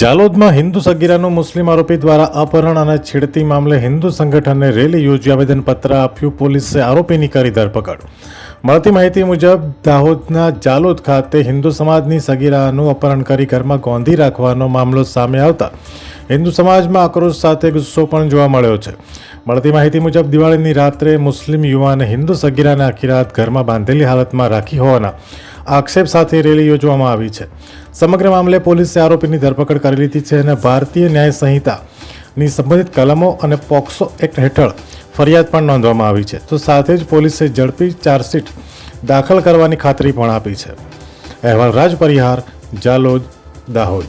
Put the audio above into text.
જાલોદમાં હિન્દુ સગીરાનું મુસ્લિમ આરોપી દ્વારા અપહરણ અને છેડતી મામલે હિન્દુ સંગઠનને રેલી યોજી આવેદનપત્ર આપ્યું. પોલીસે આરોપીની કરી ધરપકડ. મળતી માહિતી મુજબ, દાહોદના જાલોદ ખાતે હિન્દુ સમાજની સગીરાનું અપહરણ કરી ઘરમાં ગોંધી રાખવાનો મામલો સામે આવતા હિન્દુ સમાજમાં આક્રોશ સાથે ગુસ્સો પણ જોવા મળ્યો છે. મળતી માહિતી મુજબ, દિવાળીની રાત્રે મુસ્લિમ યુવાને હિન્દુ સગીરાને આખી રાત ઘરમાં બાંધેલી હાલતમાં રાખી હોવાના આક્ષેપ સાથે રેલી યોજવામાં આવી છે. સમગ્ર મામલે પોલીસે આરોપીની ધરપકડ કરી લીધી છે અને ભારતીય ન્યાય સંહિતાની સંબંધિત કલમો અને પોક્સો એક્ટ હેઠળ ફરિયાદ પણ નોંધવામાં આવી છે. તો સાથે જ પોલીસે ઝડપી ચાર્જશીટ દાખલ કરવાની ખાતરી પણ આપી છે. અહેવાલ રાજ પરિહાર, જાલોદ, દાહોદ.